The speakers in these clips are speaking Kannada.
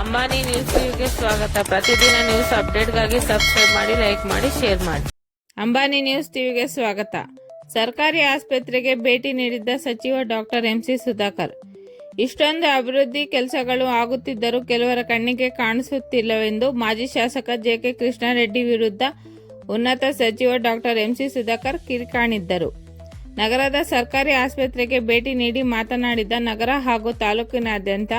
ಅಂಬಾನಿ ನ್ಯೂಸ್ ಟಿವಿಗೆ ಸ್ವಾಗತ. ಪ್ರತಿದಿನ ನ್ಯೂಸ್ ಅಪ್ಡೇಟ್ಗಾಗಿ ಸಬ್ಸ್ಕ್ರೈಬ್ ಮಾಡಿ, ಲೈಕ್ ಮಾಡಿ, ಶೇರ್ ಮಾಡಿ. ಅಂಬಾನಿ ನ್ಯೂಸ್ ಟಿವಿಗೆ ಸ್ವಾಗತ. ಸರ್ಕಾರಿ ಆಸ್ಪತ್ರೆಗೆ ಭೇಟಿ ನೀಡಿದ್ದ ಸಚಿವ ಡಾಕ್ಟರ್ ಎಂಸಿ ಸುಧಾಕರ್. ಇಷ್ಟೊಂದು ಅಭಿವೃದ್ಧಿ ಕೆಲಸಗಳು ಆಗುತ್ತಿದ್ದರೂ ಕೆಲವರ ಕಣ್ಣಿಗೆ ಕಾಣಿಸುತ್ತಿಲ್ಲವೆಂದು ಮಾಜಿ ಶಾಸಕ ಜೆ ಜೆಕೆ ಕೃಷ್ಣಾರೆಡ್ಡಿ ವಿರುದ್ಧ ಉನ್ನತ ಸಚಿವ ಡಾಕ್ಟರ್ ಎಂಸಿ ಸುಧಾಕರ್ ಕಿರಿಕಾಣಿದ್ದರು. ನಗರದ ಸರ್ಕಾರಿ ಆಸ್ಪತ್ರೆಗೆ ಭೇಟಿ ನೀಡಿ ಮಾತನಾಡಿದ ನಗರ ಹಾಗೂ ತಾಲೂಕಿನಾದ್ಯಂತ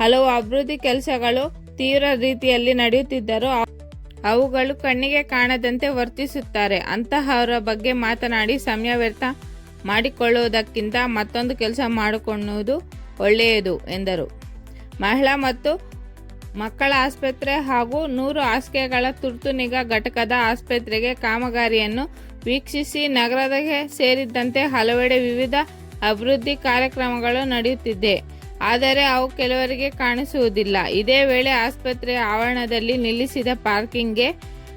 ಹಲವು ಅಭಿವೃದ್ಧಿ ಕೆಲಸಗಳು ತೀವ್ರ ರೀತಿಯಲ್ಲಿ ನಡೆಯುತ್ತಿದ್ದರೂ ಅವುಗಳು ಕಣ್ಣಿಗೆ ಕಾಣದಂತೆ ವರ್ತಿಸುತ್ತಾರೆ. ಅಂತಹವರ ಬಗ್ಗೆ ಮಾತನಾಡಿ ಸಮಯ ವ್ಯರ್ಥ ಮಾಡಿಕೊಳ್ಳುವುದಕ್ಕಿಂತ ಮತ್ತೊಂದು ಕೆಲಸ ಮಾಡಿಕೊಳ್ಳುವುದು ಒಳ್ಳೆಯದು, ಎಂದರು. ಮಹಿಳಾ ಮತ್ತು ಮಕ್ಕಳ ಆಸ್ಪತ್ರೆ ಹಾಗೂ ನೂರು ಹಾಸಿಗೆಗಳ ತುರ್ತು ನಿಗಾ ಘಟಕದ ಆಸ್ಪತ್ರೆಗೆ ಕಾಮಗಾರಿಯನ್ನು ವೀಕ್ಷಿಸಿ ನಗರದಗೆ ಸೇರಿದಂತೆ ಹಲವೆಡೆ ವಿವಿಧ ಅಭಿವೃದ್ಧಿ ಕಾರ್ಯಕ್ರಮಗಳು ನಡೆಯುತ್ತಿದೆ. ಆದರೆ ಅವು ಕೆಲವರಿಗೆ ಕಾಣಿಸುವುದಿಲ್ಲ. ಇದೇ ವೇಳೆ ಆಸ್ಪತ್ರೆ ಆವರಣದಲ್ಲಿ ನಿಲ್ಲಿಸಿದ ಪಾರ್ಕಿಂಗ್ಗೆ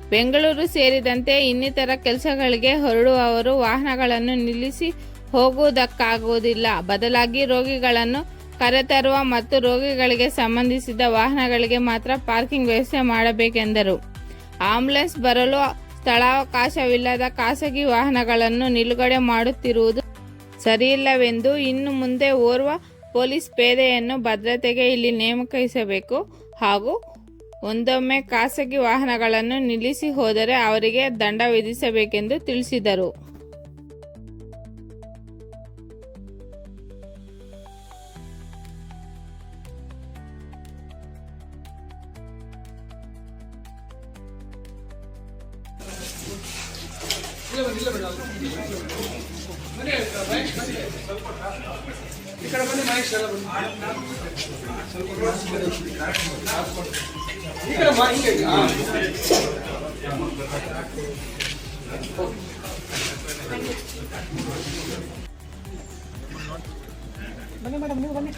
ಬೆಂಗಳೂರು ಸೇರಿದಂತೆ ಇನ್ನಿತರ ಕೆಲಸಗಳಿಗೆ ಹೊರಡುವವರು ವಾಹನಗಳನ್ನು ನಿಲ್ಲಿಸಿ ಹೋಗುವುದಕ್ಕಾಗುವುದಿಲ್ಲ. ಬದಲಾಗಿ ರೋಗಿಗಳನ್ನು ಕರೆತರುವ ಮತ್ತು ರೋಗಿಗಳಿಗೆ ಸಂಬಂಧಿಸಿದ ವಾಹನಗಳಿಗೆ ಮಾತ್ರ ಪಾರ್ಕಿಂಗ್ ವ್ಯವಸ್ಥೆ ಮಾಡಬೇಕೆಂದರು. ಆಂಬುಲೆನ್ಸ್ ಬರಲು ಸ್ಥಳಾವಕಾಶವಿಲ್ಲದ ಖಾಸಗಿ ವಾಹನಗಳನ್ನು ನಿಲುಗಡೆ ಮಾಡುತ್ತಿರುವುದು ಸರಿಯಿಲ್ಲವೆಂದು ಇನ್ನು ಮುಂದೆ ಓರ್ವ ಪೊಲೀಸ್ ಪೇದೆಯನ್ನು ಭದ್ರತೆಗೆ ಇಲ್ಲಿ ನೇಮಕಿಸಬೇಕು ಹಾಗೂ ಒಂದೊಮ್ಮೆ ಖಾಸಗಿ ವಾಹನಗಳನ್ನು ನಿಲ್ಲಿಸಿ ಹೋದರೆ ಅವರಿಗೆ ದಂಡ ವಿಧಿಸಬೇಕೆಂದು ತಿಳಿಸಿದರು. ಇಲ್ಲ ಕಡೆ ಬನ್ನಿ ಮಹೇಶ್ ಎಲ್ಲ ಬನ್ನಿ ಈ ಕಡೆ ಮಾ ಹಿಂಗೆ ಹಾ. ಬನ್ನಿ ಮೇಡಮ್ ನೀವು ಬನ್ನಿ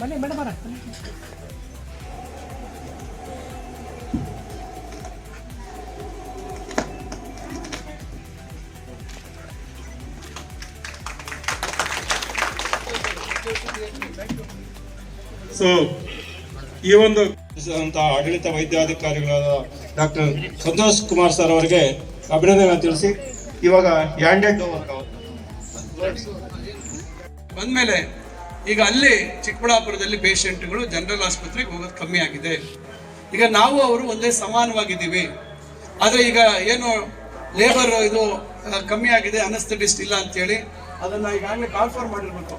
ಬನ್ನಿ ಮೇಡಮ್ ಅವರ ಸೊ ಈ ಒಂದು ಆಡಳಿತ ವೈದ್ಯಾಧಿಕಾರಿಗಳಾದ ಡಾಕ್ಟರ್ ಸಂತೋಷ್ ಕುಮಾರ್ ಸರ್ ಅವರಿಗೆ ಅಭಿನಂದನೆ ತಿಳಿಸಿ. ಇವಾಗ ಹ್ಯಾಂಡೆಡ್ ಬಂದ್ಮೇಲೆ ಈಗ ಅಲ್ಲಿ ಚಿಕ್ಕಬಳ್ಳಾಪುರದಲ್ಲಿ ಪೇಷಂಟ್ಗಳು ಜನರಲ್ ಆಸ್ಪತ್ರೆಗೆ ಹೋಗೋದು ಕಮ್ಮಿ ಆಗಿದೆ. ಈಗ ನಾವು ಅವರು ಒಂದೇ ಸಮಾನವಾಗಿದ್ದೀವಿ. ಆದರೆ ಈಗ ಏನು ಲೇಬರ್ ಇದು ಕಮ್ಮಿ ಆಗಿದೆ ಅನಸ್ಥೆಟಿಸ್ಟ್ ಇಲ್ಲ ಅಂತೇಳಿ ಅದನ್ನ ಈಗಾಗಲೇ ಕಾಲ್ಫಾರ್ ಮಾಡಿರ್ಬೇಕು.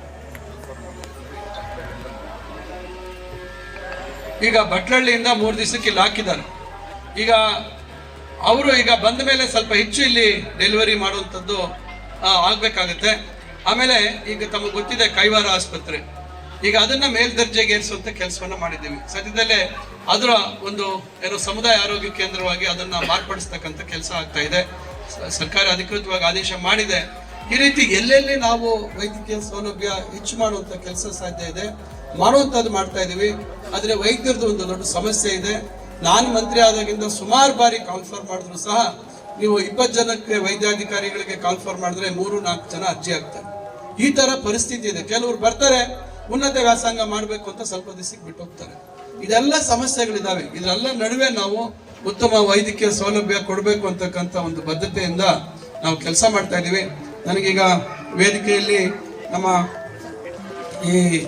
ಈಗ ಭಟ್ಲಳ್ಳಿಯಿಂದ ಮೂರು ದಿವಸಕ್ಕೆ ಇಲ್ಲಿ ಹಾಕಿದ್ದಾರೆ. ಈಗ ಅವರು ಈಗ ಬಂದ ಮೇಲೆ ಸ್ವಲ್ಪ ಹೆಚ್ಚು ಇಲ್ಲಿ ಡೆಲಿವರಿ ಮಾಡುವಂಥದ್ದು ಆಗಬೇಕಾಗುತ್ತೆ. ಆಮೇಲೆ ಈಗ ತಮಗೆ ಗೊತ್ತಿದೆ ಕೈವಾರ ಆಸ್ಪತ್ರೆ. ಈಗ ಅದನ್ನ ಮೇಲ್ದರ್ಜೆಗೆ ಏರಿಸುವಂತ ಕೆಲಸವನ್ನ ಮಾಡಿದ್ದೀವಿ. ಸದ್ಯದಲ್ಲೇ ಅದರ ಒಂದು ಏನು ಸಮುದಾಯ ಆರೋಗ್ಯ ಕೇಂದ್ರವಾಗಿ ಅದನ್ನ ಮಾರ್ಪಡಿಸ್ತಕ್ಕಂಥ ಕೆಲಸ ಆಗ್ತಾ ಇದೆ. ಸರ್ಕಾರ ಅಧಿಕೃತವಾಗಿ ಆದೇಶ ಮಾಡಿದೆ. ಈ ರೀತಿ ಎಲ್ಲೆಲ್ಲಿ ನಾವು ವೈದ್ಯಕೀಯ ಸೌಲಭ್ಯ ಹೆಚ್ಚು ಮಾಡುವಂತ ಕೆಲಸ ಸಾಧ್ಯ ಇದೆ ಮಾಡುವಂತದ್ದು ಮಾಡ್ತಾ ಇದೀವಿ. ಆದ್ರೆ ವೈದ್ಯರದ್ದು ಒಂದು ದೊಡ್ಡ ಸಮಸ್ಯೆ ಇದೆ. ನಾನು ಮಂತ್ರಿ ಆದಾಗಿಂದ ಸುಮಾರು ಬಾರಿ ಕಾನ್ಫರ್ ಮಾಡಿದ್ರು ಸಹ ನೀವು ಇಪ್ಪತ್ತು ಜನಕ್ಕೆ ವೈದ್ಯಾಧಿಕಾರಿಗಳಿಗೆ ಕಾನ್ಫರ್ ಮಾಡಿದ್ರೆ ಮೂರು, ನಾಲ್ಕು ಜನ ಅರ್ಜಿ ಆಗ್ತಾರೆ ಈ ತರ ಪರಿಸ್ಥಿತಿ ಇದೆ. ಕೆಲವರು ಬರ್ತಾರೆ ಉನ್ನತ ವ್ಯಾಸಂಗ ಮಾಡಬೇಕು ಅಂತ ಸ್ವಲ್ಪ ದಿವಸಕ್ಕೆ ಬಿಟ್ಟು ಹೋಗ್ತಾರೆ. ಇದೆಲ್ಲ ಸಮಸ್ಯೆಗಳಿದಾವೆ. ಇದೆಲ್ಲ ನಡುವೆ ನಾವು ಉತ್ತಮ ವೈದ್ಯಕೀಯ ಸೌಲಭ್ಯ ಕೊಡಬೇಕು ಅಂತಕ್ಕಂಥ ಒಂದು ಬದ್ಧತೆಯಿಂದ ನಾವು ಕೆಲಸ ಮಾಡ್ತಾ ಇದ್ದೀವಿ ನನಗೀಗ ವೇದಿಕೆಯಲ್ಲಿ ನಮ್ಮ ಈ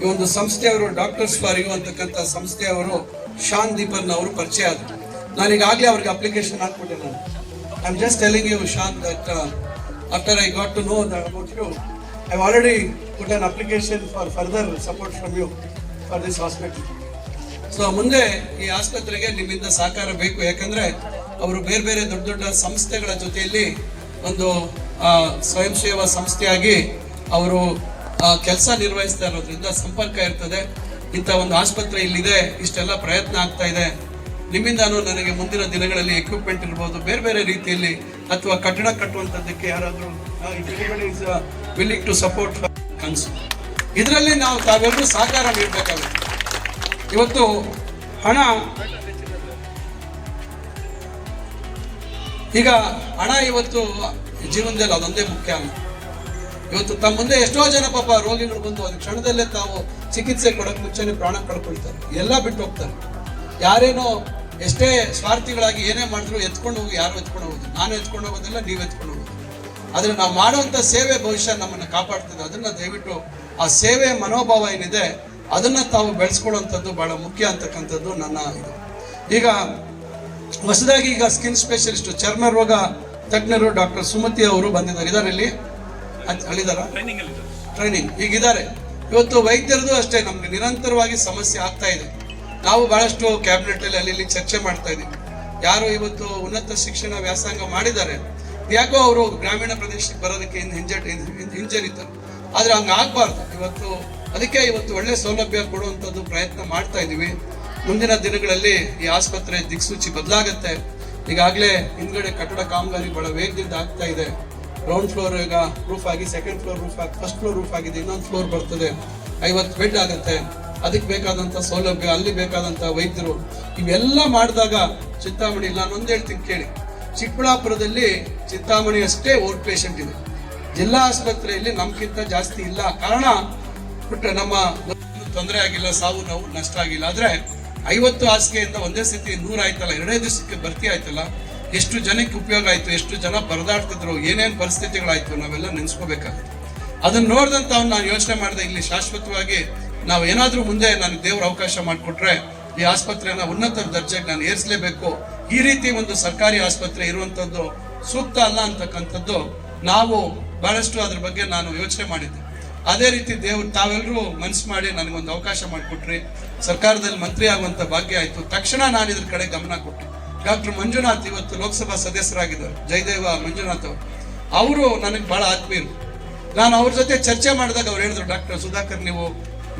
ಈ ಒಂದು ಸಂಸ್ಥೆಯವರು ಡಾಕ್ಟರ್ಸ್ ಫಾರ್ ಯು ಅಂತಕ್ಕಂಥ ಸಂಸ್ಥೆಯವರು ಶಾನ್ ದೀಪನ್ ಅವರು ಪರಿಚಯ ಆದರು. ನಾನು ಈಗಾಗಲೇ ಅವ್ರಿಗೆ ಅಪ್ಲಿಕೇಶನ್ ಹಾಕ್ಬಿಟ್ಟೆ ನಾನು I am just telling you Shan that after I got to know that you I already put on application for further support from you for this hospital so ಮುಂದೆ ಈ ಆಸ್ಪತ್ರೆಗೆ ನಿಮ್ಮಿಂದ ಸಹಕಾರ ಬೇಕು. ಯಾಕಂದರೆ ಅವರು ಬೇರೆ ಬೇರೆ ದೊಡ್ಡ ದೊಡ್ಡ ಸಂಸ್ಥೆಗಳ ಜೊತೆಯಲ್ಲಿ ಒಂದು ಸ್ವಯಂ ಸೇವಾ ಸಂಸ್ಥೆಯಾಗಿ ಅವರು ಕೆಲಸ ನಿರ್ವಹಿಸ್ತಾ ಇರೋದ್ರಿಂದ ಸಂಪರ್ಕ ಇರ್ತದೆ. ಇಂಥ ಒಂದು ಆಸ್ಪತ್ರೆ ಇಲ್ಲಿದೆ. ಇಷ್ಟೆಲ್ಲ ಪ್ರಯತ್ನ ಆಗ್ತಾ ಇದೆ. ನಿಮ್ಮಿಂದಾನು ನನಗೆ ಮುಂದಿನ ದಿನಗಳಲ್ಲಿ ಎಕ್ವಿಪ್ಮೆಂಟ್ ಇರ್ಬೋದು. ಬೇರೆ ಬೇರೆ ರೀತಿಯಲ್ಲಿ ಅಥವಾ ಕಟ್ಟಡ ಕಟ್ಟುವಂಥದ್ದಕ್ಕೆ ಯಾರಾದರೂ ವಿಲ್ಲಿಂಗ್ ಟು ಸಪೋರ್ಟ್ ಕನ್ಸು ಇದರಲ್ಲಿ ನಾವು ತಾವೆಲ್ಲರೂ ಸಹಕಾರ ನೀಡಬೇಕಾಗುತ್ತೆ. ಇವತ್ತು ಹಣ ಈಗ ಹಣ ಇವತ್ತು ಜೀವನದಲ್ಲಿ ಅದೊಂದೇ ಮುಖ್ಯ ಅಲ್ಲ. ಇವತ್ತು ತಮ್ಮ ಮುಂದೆ ಎಷ್ಟೋ ಜನ ಪಾಪ ರೋಗಿಗಳು ಬಂದು ಒಂದು ಕ್ಷಣದಲ್ಲೇ ತಾವು ಚಿಕಿತ್ಸೆ ಕೊಡಕ್ ಮುಂಚೆನೆ ಪ್ರಾಣ ಕಳ್ಕೊಳ್ತಾರೆ. ಎಲ್ಲ ಬಿಟ್ಟು ಹೋಗ್ತಾರೆ. ಯಾರೇನೋ ಎಷ್ಟೇ ಸ್ವಾರ್ಥಿಗಳಾಗಿ ಏನೇ ಮಾಡಿದ್ರು ಎತ್ಕೊಂಡು ಹೋಗಿ ಯಾರು ಎತ್ಕೊಂಡು ಹೋಗೋದು ನಾನು ಎತ್ಕೊಂಡು ಹೋಗೋದಿಲ್ಲ, ನೀವು ಎತ್ಕೊಂಡು ಹೋಗೋದು ಆದರೆ ನಾವು ಮಾಡುವಂತ ಸೇವೆ ಭವಿಷ್ಯ ನಮ್ಮನ್ನ ಕಾಪಾಡ್ತದೆ. ಅದನ್ನ ದಯವಿಟ್ಟು ಆ ಸೇವೆ ಮನೋಭಾವ ಏನಿದೆ, ಅದನ್ನ ತಾವು ಬೆಳೆಸ್ಕೊಳ್ಳುವಂಥದ್ದು ಬಹಳ ಮುಖ್ಯ ಅಂತಕ್ಕಂಥದ್ದು ನನ್ನ ಇದು. ಈಗ ಹೊಸದಾಗಿ ಈಗ ಸ್ಕಿನ್ ಸ್ಪೆಷಲಿಸ್ಟ್ ಚರ್ಮ ರೋಗ ತಜ್ಞರು ಡಾಕ್ಟರ್ ಸುಮತಿ ಅವರು ಬಂದಿದ್ದಾರೆ. ಇದಾರೆ ಇಲ್ಲಿ ಟ್ರೈನಿಂಗ್ ಟ್ರೈನಿಂಗ್ ಈಗಿದ್ದಾರೆ. ಇವತ್ತು ವೈದ್ಯರದು ಅಷ್ಟೇ ನಮ್ಗೆ ನಿರಂತರವಾಗಿ ಸಮಸ್ಯೆ ಆಗ್ತಾ ಇದೆ. ನಾವು ಬಹಳಷ್ಟು ಕ್ಯಾಬಿನೆಟ್ ಅಲ್ಲಿ ಅಲ್ಲಿ ಚರ್ಚೆ ಮಾಡ್ತಾ ಇದ್ದೀವಿ. ಯಾರು ಇವತ್ತು ಉನ್ನತ ಶಿಕ್ಷಣ ವ್ಯಾಸಂಗ ಮಾಡಿದ್ದಾರೆ? ಯಾಕೋ ಅವರು ಗ್ರಾಮೀಣ ಪ್ರದೇಶಕ್ಕೆ ಬರೋದಕ್ಕೆ ಹಿಂಜರಿ ಹಿಂಜರಿತಾರೆ. ಆದ್ರೆ ಹಂಗ ಆಗ್ಬಾರ್ದು. ಇವತ್ತು ಅದಕ್ಕೆ ಇವತ್ತು ಒಳ್ಳೆ ಸೌಲಭ್ಯ ಕೊಡುವಂತದ್ದು ಪ್ರಯತ್ನ ಮಾಡ್ತಾ ಇದೀವಿ ಮುಂದಿನ ದಿನಗಳಲ್ಲಿ ಈ ಆಸ್ಪತ್ರೆ ದಿಕ್ಸೂಚಿ ಬದಲಾಗತ್ತೆ. ಈಗಾಗಲೇ ಹಿಂದ್ಗಡೆ ಕಟ್ಟಡ ಕಾಮಗಾರಿ ಬಹಳ ವೇಗದಿಂದ ಆಗ್ತಾ ಇದೆ. ಗ್ರೌಂಡ್ ಫ್ಲೋರ್ ಈಗ ರೂಫ್ ಆಗಿ ಸೆಕೆಂಡ್ ಫ್ಲೋರ್ ರೂಫ್ ಆಗಿ ಫಸ್ಟ್ ಫ್ಲೋರ್ ರೂಫ್ ಆಗಿದೆ, ಇನ್ನೊಂದು ಫ್ಲೋರ್ ಬರ್ತದೆ. ಐವತ್ತು ಬೆಡ್ ಆಗುತ್ತೆ. ಅದಕ್ಕೆ ಬೇಕಾದಂತ ಸೌಲಭ್ಯ, ಅಲ್ಲಿ ಬೇಕಾದಂತ ವೈದ್ಯರು. ಇವೆಲ್ಲ ಮಾಡಿದಾಗ ಚಿಂತಾಮಣಿ ಇಲ್ಲ, ನಾನೊಂದು ಹೇಳ್ತೀನಿ ಕೇಳಿ. ಚಿಕ್ಕಬಳ್ಳಾಪುರದಲ್ಲಿ ಚಿಂತಾಮಣಿ ಅಷ್ಟೇ ಓಟ್ ಪೇಷಂಟ್ ಇದೆ. ಜಿಲ್ಲಾ ಆಸ್ಪತ್ರೆಯಲ್ಲಿ ನಮ್ಗಿಂತ ಜಾಸ್ತಿ ಇಲ್ಲ. ಕಾರಣ ಬಿಟ್ಟರೆ ನಮ್ಮ ತೊಂದರೆ ಆಗಿಲ್ಲ, ಸಾವು ನೋವು ನಷ್ಟ ಆಗಿಲ್ಲ. ಆದ್ರೆ ಐವತ್ತು ಹಾಸಿಗೆಯಿಂದ ಒಂದೇ ಸತಿ ನೂರ ಆಯ್ತಲ್ಲ ಎರಡೇ ದಿವಸಕ್ಕೆ ಭರ್ತಿ ಆಯ್ತಲ್ಲ ಎಷ್ಟು ಜನಕ್ಕೆ ಉಪಯೋಗ ಆಯ್ತು, ಎಷ್ಟು ಜನ ಪರದಾಡ್ತಿದ್ರು ಏನೇನ್ ಪರಿಸ್ಥಿತಿಗಳಾಯ್ತು ನಾವೆಲ್ಲ ನೆನ್ಸ್ಕೋಬೇಕಾಗುತ್ತೆ. ಅದನ್ನ ನೋಡಿದಂತ ಅವ್ನು ನಾನು ಯೋಚನೆ ಮಾಡಿದೆ, ಇಲ್ಲಿ ಶಾಶ್ವತವಾಗಿ ನಾವು ಏನಾದ್ರೂ ಮುಂದೆ ನಾನು ದೇವ್ರ ಅವಕಾಶ ಮಾಡಿಕೊಟ್ರೆ ಈ ಆಸ್ಪತ್ರೆನ ಉನ್ನತ ದರ್ಜೆಗೆ ನಾನು ಏರಿಸಲೇಬೇಕು. ಈ ರೀತಿ ಒಂದು ಸರ್ಕಾರಿ ಆಸ್ಪತ್ರೆ ಇರುವಂತದ್ದು ಸೂಕ್ತ ಅಲ್ಲ ಅಂತಕ್ಕಂಥದ್ದು ನಾವು ಬಹಳಷ್ಟು ಅದ್ರ ಬಗ್ಗೆ ನಾನು ಯೋಚನೆ ಮಾಡಿದ್ದೆ. ಅದೇ ರೀತಿ ದೇವ್ರು ತಾವೆಲ್ಲರೂ ಮನ್ಸು ಮಾಡಿ ನನಗೊಂದು ಅವಕಾಶ ಮಾಡಿಕೊಟ್ರಿ. ಸರ್ಕಾರದಲ್ಲಿ ಮಂತ್ರಿ ಆಗುವಂತ ಭಾಗ್ಯ ಆಯ್ತು. ತಕ್ಷಣ ನಾನು ಇದ್ರ ಕಡೆ ಗಮನ ಕೊಟ್ಟೆ ಡಾಕ್ಟರ್ ಮಂಜುನಾಥ್ ಇವತ್ತು ಲೋಕಸಭಾ ಸದಸ್ಯರಾಗಿದ್ದಾರೆ. ಜಯದೇವ ಮಂಜುನಾಥ್ ಅವರು. ಅವರು ನನಗೆ ಬಹಳ ಆತ್ಮೀಯರು. ನಾನು ಅವ್ರ ಜೊತೆ ಚರ್ಚೆ ಮಾಡಿದಾಗ ಅವ್ರು ಹೇಳಿದ್ರು, ಡಾಕ್ಟರ್ ಸುಧಾಕರ್, ನೀವು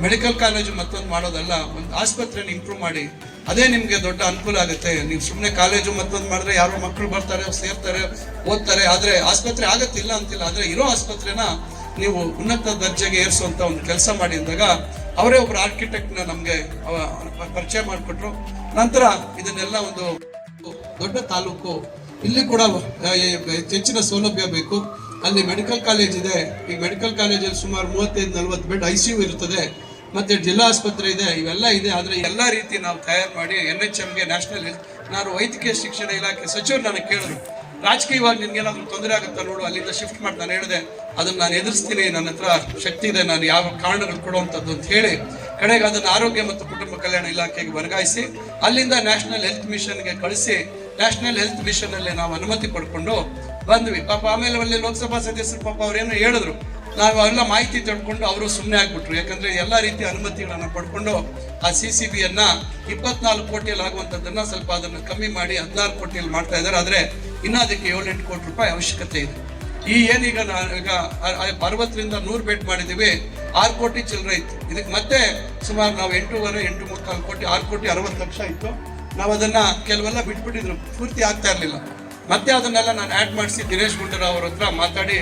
ಮೆಡಿಕಲ್ ಕಾಲೇಜು ಮತ್ತೊಂದು ಮಾಡೋದಲ್ಲ, ಒಂದು ಆಸ್ಪತ್ರೆನ ಇಂಪ್ರೂವ್ ಮಾಡಿ. ಅದೇ ನಿಮಗೆ ದೊಡ್ಡ ಅನುಕೂಲ ಆಗುತ್ತೆ. ನೀವು ಸುಮ್ಮನೆ ಕಾಲೇಜು ಮತ್ತೊಂದು ಮಾಡಿದ್ರೆ ಯಾರೋ ಮಕ್ಕಳು ಬರ್ತಾರೆ, ಸೇರ್ತಾರೆ, ಓದ್ತಾರೆ. ಆದರೆ ಆಸ್ಪತ್ರೆ ಆಗತ್ತಿಲ್ಲ ಅಂತಿಲ್ಲ. ಆದರೆ ಇರೋ ಆಸ್ಪತ್ರೆನ ನೀವು ಉನ್ನತ ದರ್ಜೆಗೆ ಏರಿಸುವಂತ ಒಂದು ಕೆಲಸ ಮಾಡಿ ಅವರೇ ಒಬ್ರು ಆರ್ಕಿಟೆಕ್ಟ್ ನಮಗೆ ಪರಿಚಯ ಮಾಡಿಕೊಟ್ರು. ನಂತರ ಇದನ್ನೆಲ್ಲ ಒಂದು ದೊಡ್ಡ ತಾಲೂಕು. ಇಲ್ಲಿ ಕೂಡ ಹೆಚ್ಚಿನ ಸೌಲಭ್ಯ ಬೇಕು. ಅಲ್ಲಿ ಮೆಡಿಕಲ್ ಕಾಲೇಜ್ ಇದೆ. ಈ ಮೆಡಿಕಲ್ ಕಾಲೇಜಲ್ಲಿ ಸುಮಾರು ಮೂವತ್ತೈದು, ನಲವತ್ತು ಬೆಡ್ ಐ ಸಿ ಯು ಇರ್ತದೆ ಮತ್ತೆ ಜಿಲ್ಲಾ ಆಸ್ಪತ್ರೆ ಇದೆ. ಇವೆಲ್ಲ ಇದೆ. ಆದರೆ ಎಲ್ಲ ರೀತಿ ನಾವು ತಯಾರು ಮಾಡಿ ಎನ್ ಎಚ್ ಎಮ್ಗೆ ನ್ಯಾಷನಲ್ ಹೆಲ್ತ್, ನಾನು ವೈದ್ಯಕೀಯ ಶಿಕ್ಷಣ ಇಲಾಖೆ ಸಚಿವರು ನನಗೆ ಕೇಳಿದ್ರು. ರಾಜಕೀಯವಾಗಿ ನಿನ್ಗೇನಾದ್ರೂ ತೊಂದರೆ ಆಗುತ್ತಾ ನೋಡು. ಅಲ್ಲಿಂದ ಶಿಫ್ಟ್ ಮಾಡಿ ನಾನು ಹೇಳಿದೆ. ಅದನ್ನ ನಾನು ಎದುರಿಸ್ತೀನಿ. ನನ್ನ ಹತ್ರ ಶಕ್ತಿ ಇದೆ. ನಾನು ಯಾವ ಕಾರಣಗಳು ಕೊಡುವಂಥದ್ದು ಅಂತ ಹೇಳಿ ಕಡೆಗೆ ಅದನ್ನು ಆರೋಗ್ಯ ಮತ್ತು ಕುಟುಂಬ ಕಲ್ಯಾಣ ಇಲಾಖೆಗೆ ವರ್ಗಾಯಿಸಿ, ಅಲ್ಲಿಂದ ನ್ಯಾಷನಲ್ ಹೆಲ್ತ್ ಮಿಷನ್ಗೆ ಕಳಿಸಿ ನ್ಯಾಷನಲ್ ಹೆಲ್ತ್ ಮಿಷನ್ ಅಲ್ಲಿ ನಾವು ಅನುಮತಿ ಪಡ್ಕೊಂಡು ಬಂದ್ವಿ. ಪಾಪ ಆಮೇಲೆ ಅಲ್ಲಿ ಲೋಕಸಭಾ ಸದಸ್ಯರು ಪಾಪ ಅವ್ರೇನು ಹೇಳಿದ್ರು. ನಾವು ಎಲ್ಲ ಮಾಹಿತಿ ತಿಳ್ಕೊಂಡು ಅವರು ಸುಮ್ಮನೆ ಆಗ್ಬಿಟ್ರು. ಯಾಕಂದ್ರೆ ಎಲ್ಲ ರೀತಿಯ ಅನುಮತಿಗಳನ್ನು ಪಡ್ಕೊಂಡು ಆ ಸಿ ಸಿ ಬಿ ಅನ್ನ ಇಪ್ಪತ್ನಾಲ್ಕು ಕೋಟಿಯಲ್ಲಿ ಆಗುವಂಥದ್ದನ್ನ ಸ್ವಲ್ಪ ಅದನ್ನು ಕಮ್ಮಿ ಮಾಡಿ ಹದಿನಾರು ಕೋಟಿಯಲ್ಲಿ ಮಾಡ್ತಾ ಇದ್ದಾರೆ. ಆದ್ರೆ ಇನ್ನೂ ಅದಕ್ಕೆ ಏಳೆಂಟು ಕೋಟಿ ರೂಪಾಯಿ ಅವಶ್ಯಕತೆ ಇದೆ. ಈ ಏನೀಗ ಈಗ ಅರವತ್ತರಿಂದ ನೂರು ಬೆಡ್ ಮಾಡಿದ್ದೀವಿ ಆರು ಕೋಟಿ ಚಿಲ್ಲರೆ ಇತ್ತು. ಇದಕ್ಕೆ ಮತ್ತೆ ಸುಮಾರು ನಾವು ಎಂಟೂವರೆ ಎಂಟು ಮುಕ್ಕಾಲು ಕೋಟಿ, ಆರು ಕೋಟಿ ಅರವತ್ತು ಲಕ್ಷ ಇತ್ತು. ನಾವು ಅದನ್ನು ಕೆಲವೆಲ್ಲ ಬಿಟ್ಬಿಟ್ಟಿದ್ರು. ಪೂರ್ತಿ ಆಗ್ತಾ ಇರಲಿಲ್ಲ. ಮತ್ತೆ ಅದನ್ನೆಲ್ಲ ನಾನು ಆ್ಯಡ್ ಮಾಡಿಸಿ ದಿನೇಶ್ ಗುಂಡೂರಾವ್ ಅವ್ರ ಹತ್ರ ಮಾತಾಡಿ,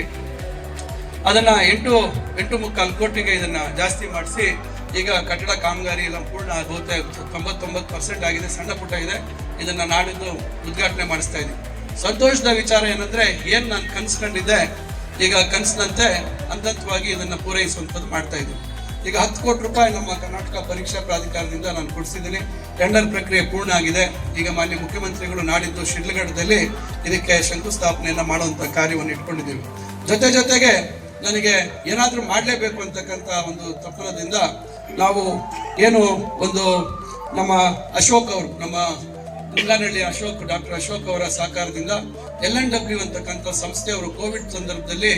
ಅದನ್ನು ಎಂಟು ಎಂಟು ಮುಕ್ಕಾಲು ಕೋಟಿಗೆ ಇದನ್ನು ಜಾಸ್ತಿ ಮಾಡಿಸಿ, ಈಗ ಕಟ್ಟಡ ಕಾಮಗಾರಿ ಎಲ್ಲ ಪೂರ್ಣ ಆಗುತ್ತೆ ತೊಂಬತ್ತೊಂಬತ್ತು ಪರ್ಸೆಂಟ್ ಆಗಿದೆ, ಸಣ್ಣ ಪುಟ್ಟ ಇದೆ. ಇದನ್ನು ನಾಡಿದ್ದು ಉದ್ಘಾಟನೆ ಮಾಡಿಸ್ತಾ ಇದ್ದೀವಿ ಸಂತೋಷದ ವಿಚಾರ ಏನಂದ್ರೆ, ಏನ್ ನಾನು ಕನ್ಸ್ಕೊಂಡಿದ್ದೆ, ಈಗ ಕನಸಿನಂತೆ ಅಂತಂತವಾಗಿ ಇದನ್ನ ಪೂರೈಸುವಂಥದ್ದು ಮಾಡ್ತಾ ಇದ್ದೀನಿ. ಈಗ ಹತ್ತು ಕೋಟಿ ರೂಪಾಯಿ ನಮ್ಮ ಕರ್ನಾಟಕ ಪರೀಕ್ಷಾ ಪ್ರಾಧಿಕಾರದಿಂದ ನಾನು ಕೊಡಿಸಿದ್ದೀನಿ. ಟೆಂಡರ್ ಪ್ರಕ್ರಿಯೆ ಪೂರ್ಣ ಆಗಿದೆ. ಈಗ ಮಾನ್ಯ ಮುಖ್ಯಮಂತ್ರಿಗಳು ನಾಡಿದ್ದು ಶಿಡ್ಲಘಟ್ಟದಲ್ಲಿ ಇದಕ್ಕೆ ಶಂಕುಸ್ಥಾಪನೆಯನ್ನ ಮಾಡುವಂತ ಕಾರ್ಯವನ್ನು ಇಟ್ಕೊಂಡಿದ್ದೀವಿ. ಜೊತೆ ಜೊತೆಗೆ ನನಗೆ ಏನಾದರೂ ಮಾಡಲೇಬೇಕು ಅಂತಕ್ಕಂಥ ಒಂದು ತಪ್ಪನದಿಂದ ನಾವು ಏನು ಒಂದು ನಮ್ಮ ಅಶೋಕ್ ಅವರು, ನಮ್ಮ ಲಿಂಗನಹಳ್ಳಿ ಅಶೋಕ್ ಡಾಕ್ಟರ್ ಅಶೋಕ್ ಅವರ ಸಹಕಾರದಿಂದ ಎಲ್ ಎನ್ ಡಬ್ಲ್ಯೂ ಅಂತಕ್ಕಂಥ ಸಂಸ್ಥೆಯವರು ಕೋವಿಡ್ ಸಂದರ್ಭದಲ್ಲಿ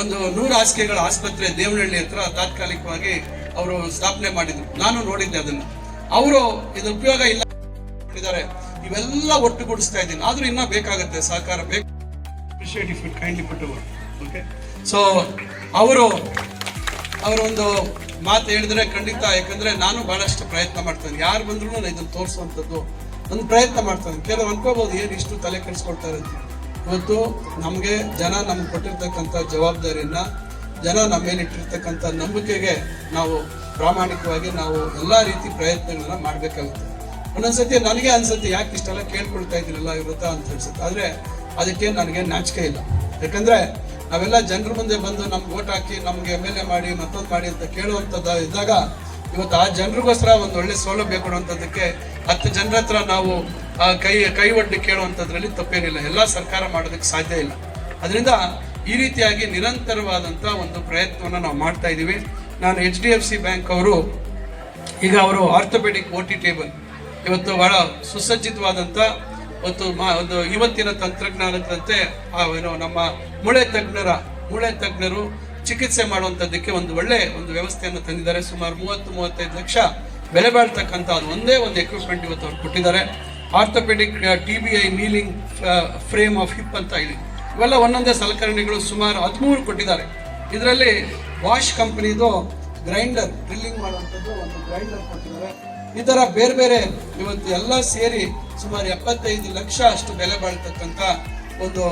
ಒಂದು ನೂರು ಹಾಸಿಗೆಗಳ ಆಸ್ಪತ್ರೆ ದೇವನಹಳ್ಳಿ ಹತ್ರ ತಾತ್ಕಾಲಿಕವಾಗಿ ಅವರು ಸ್ಥಾಪನೆ ಮಾಡಿದ್ರು. ನಾನು ನೋಡಿದ್ದೆ ಅದನ್ನು. ಅವರು ಇದು ಉಪಯೋಗ ಇಲ್ಲ ಮಾಡಿದ್ದಾರೆ. ಇವೆಲ್ಲ ಒಟ್ಟುಗೂಡಿಸ್ತಾ ಇದ್ದೀನಿ. ಆದ್ರೂ ಇನ್ನೂ ಬೇಕಾಗುತ್ತೆ ಸಹಕಾರ ಬೇಕು. Appreciate okay? ಸೊ ಅವರು ಅವರೊಂದು ಮಾತು ಹೇಳಿದ್ರೆ ಖಂಡಿತ ಯಾಕಂದ್ರೆ ನಾನು ಬಹಳಷ್ಟು ಪ್ರಯತ್ನ ಮಾಡ್ತೇನೆ ಯಾರು ಬಂದ್ರು ಇದನ್ನ ತೋರಿಸುವಂಥದ್ದು ಒಂದು ಪ್ರಯತ್ನ ಮಾಡ್ತಾನೆ. ಕೆಲವು ಅನ್ಕೋಬಹುದು ಏನು ಇಷ್ಟು ತಲೆ ಕೆಡಿಸ್ಕೊಳ್ತಾರೆ ಅಂತ ಇವತ್ತು ನಮಗೆ ಜನ ನಮ್ಗೆ ಕೊಟ್ಟಿರ್ತಕ್ಕಂಥ ಜವಾಬ್ದಾರಿಯನ್ನ, ಜನ ನಮ್ಮ ಮೇಲೆ ಇಟ್ಟಿರ್ತಕ್ಕಂಥ ನಂಬಿಕೆಗೆ ನಾವು ಪ್ರಾಮಾಣಿಕವಾಗಿ ನಾವು ಎಲ್ಲ ರೀತಿ ಪ್ರಯತ್ನಗಳನ್ನ ಮಾಡಬೇಕಾಗುತ್ತೆ. ಒಂದೊಂದ್ಸತಿ ನನಗೆ ಅನ್ಸುತ್ತೆ, ಯಾಕೆ ಇಷ್ಟೆಲ್ಲ ಕೇಳ್ಕೊಳ್ತಾ ಇದ್ದೀರಲ್ಲ ಇವತ್ತಾ ಅಂತ ಅನ್ಸುತ್ತೆ. ಆದರೆ ಅದಕ್ಕೆ ನನಗೆ ನಾಚಿಕೆ ಇಲ್ಲ. ಯಾಕಂದ್ರೆ ನಾವೆಲ್ಲ ಜನರ ಮುಂದೆ ಬಂದು ನಮ್ಗೆ ಓಟ್ ಹಾಕಿ ನಮ್ಗೆ ಎಂ ಎಲ್ ಎ ಮಾಡಿ ಮತ್ತೊಂದು ಮಾಡಿ ಅಂತ ಕೇಳುವಂಥದ್ದು ಇದ್ದಾಗ ಇವತ್ತು ಆ ಜನರಿಗೋಸ್ಕರ ಒಂದು ಒಳ್ಳೆ ಸೌಲಭ್ಯ ಕೊಡುವಂಥದ್ದಕ್ಕೆ ಹತ್ತು ಜನರ ಹತ್ರ ನಾವು ಆ, ಕೈ ಕೈ ಒಡ್ಡಿ ಕೇಳುವಂಥದ್ರಲ್ಲಿ ತಪ್ಪೇನಿಲ್ಲ. ಎಲ್ಲ ಸರ್ಕಾರ ಮಾಡೋದಕ್ಕೆ ಸಾಧ್ಯ ಇಲ್ಲ. ಅದರಿಂದ ಈ ರೀತಿಯಾಗಿ ನಿರಂತರವಾದಂಥ ಒಂದು ಪ್ರಯತ್ನವನ್ನು ನಾವು ಮಾಡ್ತಾ ಇದ್ದೀವಿ. ನಾನು H D F C bank ಅವರು ಈಗ ಅವರು ಆರ್ಥೋಪೆಡಿಕ್ ಓ ಟಿ ಟೇಬಲ್ ಇವತ್ತು ಬಹಳ ಸುಸಜ್ಜಿತವಾದಂಥ ಒಂದು ಮಾ ಒಂದು ಇವತ್ತಿನ ತಂತ್ರಜ್ಞಾನದಂತೆ ಏನು ನಮ್ಮ ಮೂಳೆ ತಜ್ಞರ ಮೂಳೆ ತಜ್ಞರು ಚಿಕಿತ್ಸೆ ಮಾಡುವಂಥದ್ದಕ್ಕೆ ಒಂದು ಒಳ್ಳೆ ಒಂದು ವ್ಯವಸ್ಥೆಯನ್ನು ತಂದಿದ್ದಾರೆ. ಸುಮಾರು ಮೂವತ್ತು, ಮೂವತ್ತೈದು ಲಕ್ಷ ಬೆಲೆ ಬಾಳ್ತಕ್ಕಂಥ ಅದು ಒಂದೇ ಒಂದು ಎಕ್ವಿಪ್ಮೆಂಟ್ ಇವತ್ತು ಅವ್ರು ಕೊಟ್ಟಿದ್ದಾರೆ. Orthopaedic T B I kneeling frame of hip ಅಂತ ಇದೆ. ಇವೆಲ್ಲ ಒಂದೊಂದೇ ಸಲಕರಣೆಗಳು ಸುಮಾರು ಹದಿಮೂರು ಕೊಟ್ಟಿದ್ದಾರೆ. ಇದರಲ್ಲಿ ವಾಶ್ ಕಂಪನಿದು ಗ್ರೈಂಡರ್ ಡ್ರಿಲ್ಲಿಂಗ್ ಮಾಡುವಂಥದ್ದು ಒಂದು ಗ್ರೈಂಡರ್ ಕೊಟ್ಟಿದ್ದಾರೆ. ಈ ಥರ ಬೇರೆ ಬೇರೆ ಇವತ್ತು ಎಲ್ಲ ಸೇರಿ ಸುಮಾರು ಎಪ್ಪತ್ತೈದು ಲಕ್ಷ ಅಷ್ಟು ಬೆಲೆ ಬಾಳ್ತಕ್ಕಂಥ ಒಂದು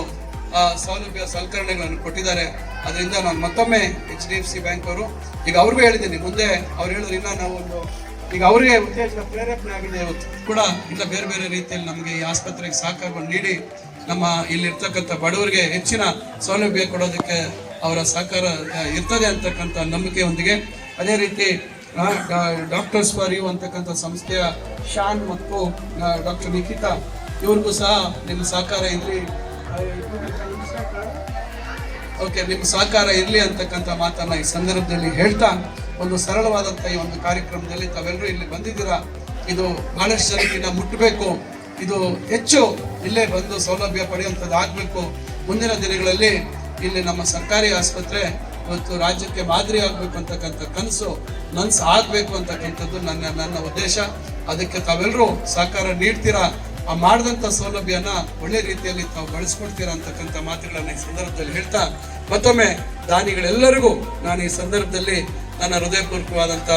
ಸೌಲಭ್ಯ ಸಲಕರಣೆಗಳನ್ನು ಕೊಟ್ಟಿದ್ದಾರೆ. ಅದರಿಂದ ನಾನು ಮತ್ತೊಮ್ಮೆ H D F C bank ಅವರು, ಈಗ ಅವ್ರಿಗೂ ಹೇಳಿದ್ದೀನಿ, ಮುಂದೆ ಅವ್ರು ಹೇಳಿದ್ರು, ಇಲ್ಲ, ನಾವು ಒಂದು, ಈಗ ಅವರಿಗೆ ಉತ್ತೇಜನ ಪ್ರೇರೇಪಣೆ ಆಗಿದೆ ಕೂಡ ಇಲ್ಲ, ಬೇರೆ ಬೇರೆ ರೀತಿಯಲ್ಲಿ ನಮಗೆ ಈ ಆಸ್ಪತ್ರೆಗೆ ಸಹಕಾರವನ್ನು ನೀಡಿ, ನಮ್ಮ ಇಲ್ಲಿರ್ತಕ್ಕಂಥ ಬಡವರಿಗೆ ಹೆಚ್ಚಿನ ಸೌಲಭ್ಯ ಕೊಡೋದಕ್ಕೆ ಅವರ ಸಹಕಾರ ಇರ್ತದೆ ಅಂತಕ್ಕಂಥ ನಂಬಿಕೆಯೊಂದಿಗೆ ಅದೇ ರೀತಿ ಡಾಕ್ಟರ್ಸ್ ಫಾರ್ ಯು ಅಂತಕ್ಕಂಥ ಸಂಸ್ಥೆಯ ಶಾನ್ ಮತ್ತು ಡಾಕ್ಟರ್ ನಿಖಿತಾ, ಇವ್ರಿಗೂ ಸಹ ನಿಮ್ಮ ಸಹಕಾರ ಇರಲಿ ಓಕೆ, ನಿಮ್ಮ ಸಹಕಾರ ಇರಲಿ ಅಂತಕ್ಕಂಥ ಮಾತನ್ನು ಈ ಸಂದರ್ಭದಲ್ಲಿ ಹೇಳ್ತಾ ಒಂದು ಸರಳವಾದಂಥ ಈ ಒಂದು ಕಾರ್ಯಕ್ರಮದಲ್ಲಿ ತಾವೆಲ್ಲರೂ ಇಲ್ಲಿ ಬಂದಿದ್ದೀರಾ? ಇದು ಬಹಳಷ್ಟು ಜನಕ್ಕೆ ಮುಟ್ಟಬೇಕು ಇದು ಹೆಚ್ಚು ಇಲ್ಲೇ ಬಂದು ಸೌಲಭ್ಯ ಪಡೆಯುವಂಥದ್ದು ಆಗಬೇಕು. ಮುಂದಿನ ದಿನಗಳಲ್ಲಿ ಇಲ್ಲಿ ನಮ್ಮ ಸರ್ಕಾರಿ ಆಸ್ಪತ್ರೆ ಇವತ್ತು ರಾಜ್ಯಕ್ಕೆ ಮಾದರಿ ಆಗಬೇಕು ಅಂತಕ್ಕಂಥ ಕನಸು ನನ್ಸು ಆಗಬೇಕು ಅಂತಕ್ಕಂಥದ್ದು ನನ್ನ ನನ್ನ ಉದ್ದೇಶ. ಅದಕ್ಕೆ ತಾವೆಲ್ಲರೂ ಸಹಕಾರ ನೀಡ್ತೀರಾ? ಆ ಮಾಡಿದಂಥ ಸೌಲಭ್ಯನ ಒಳ್ಳೆ ರೀತಿಯಲ್ಲಿ ತಾವು ಬಳಸ್ಕೊಡ್ತೀರಾ ಅಂತಕ್ಕಂಥ ಮಾತುಗಳನ್ನು ಈ ಸಂದರ್ಭದಲ್ಲಿ ಹೇಳ್ತಾ ಮತ್ತೊಮ್ಮೆ ದಾನಿಗಳೆಲ್ಲರಿಗೂ ನಾನು ಈ ಸಂದರ್ಭದಲ್ಲಿ ನನ್ನ ಹೃದಯಪೂರ್ವಕವಾದಂಥ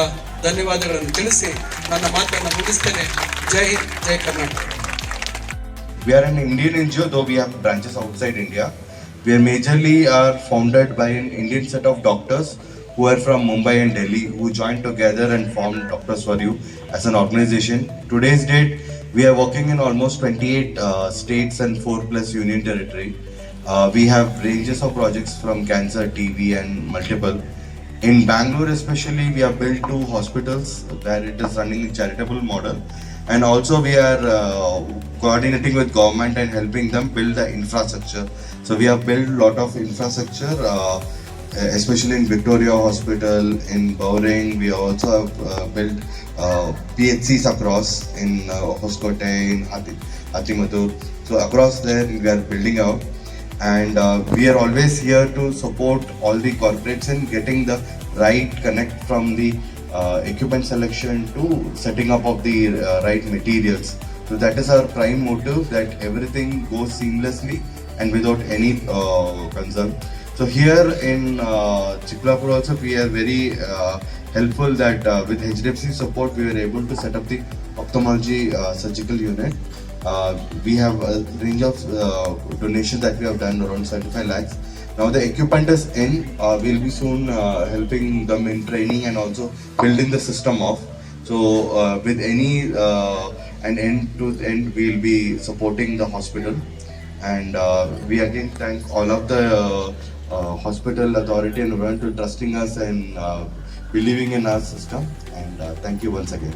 ಧನ್ಯವಾದಗಳನ್ನು ತಿಳಿಸಿ ನನ್ನ ಮಾತನ್ನು ಮುಗಿಸ್ತೇನೆ ಜೈ ಹಿಂದ್ ಜೈ Karnataka We are an Indian NGO, though we have branches outside India. We are majorly are founded by an Indian set of doctors who are from Mumbai and Delhi, who joined together and formed Doctors for You as an organization. Today's date, we are working in almost 28 uh, states and 4 plus union territory. Uh, we have ranges of projects from cancer, TB, and multiple. In Bangalore, especially, we have built two hospitals where it is running a charitable model, and also we are uh, coordinating with government and helping them build the infrastructure. So we have built a lot of infrastructure, uh, especially in Victoria Hospital, in Bowring. We also have uh, built uh, PHCs across in uh, Hoskote, in Hati. So across there, we are building out and uh, we are always here to support all the corporates in getting the right connect from the uh, equipment selection to setting up of the uh, right materials. So that is our prime motive that everything goes seamlessly and without any uh, concern. So here in uh, Chiklapur also we are very uh, helpful that uh, with HDFC support we were able to set up the ophthalmology uh, surgical unit uh, we have a range of uh, donations that we have done around 75 lakhs. Now the equipment is in. Uh, we'll be soon uh, helping them in training and also building the system off. So uh, with any uh, and end to end, we'll be supporting the hospital. And uh, we again thank all of the uh, uh, hospital authority and everyone to trusting us and uh, believing in our system. And uh, thank you once again.